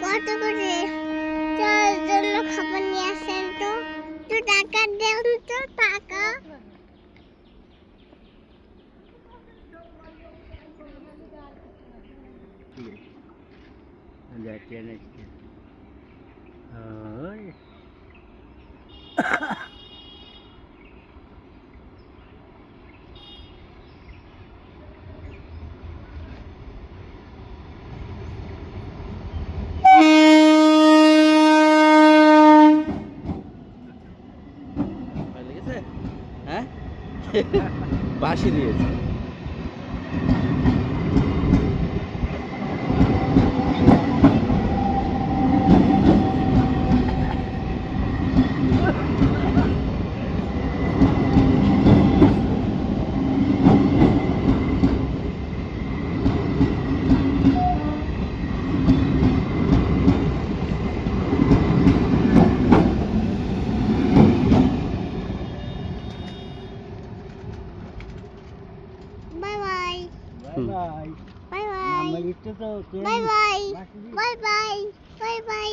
কত করে? চার জন্য খাবার নিয়ে আসেন তো। তো টাকা দেন তো, টাকা। যাচ্ছে না Baixe nisso. Bye bye bye bye bye bye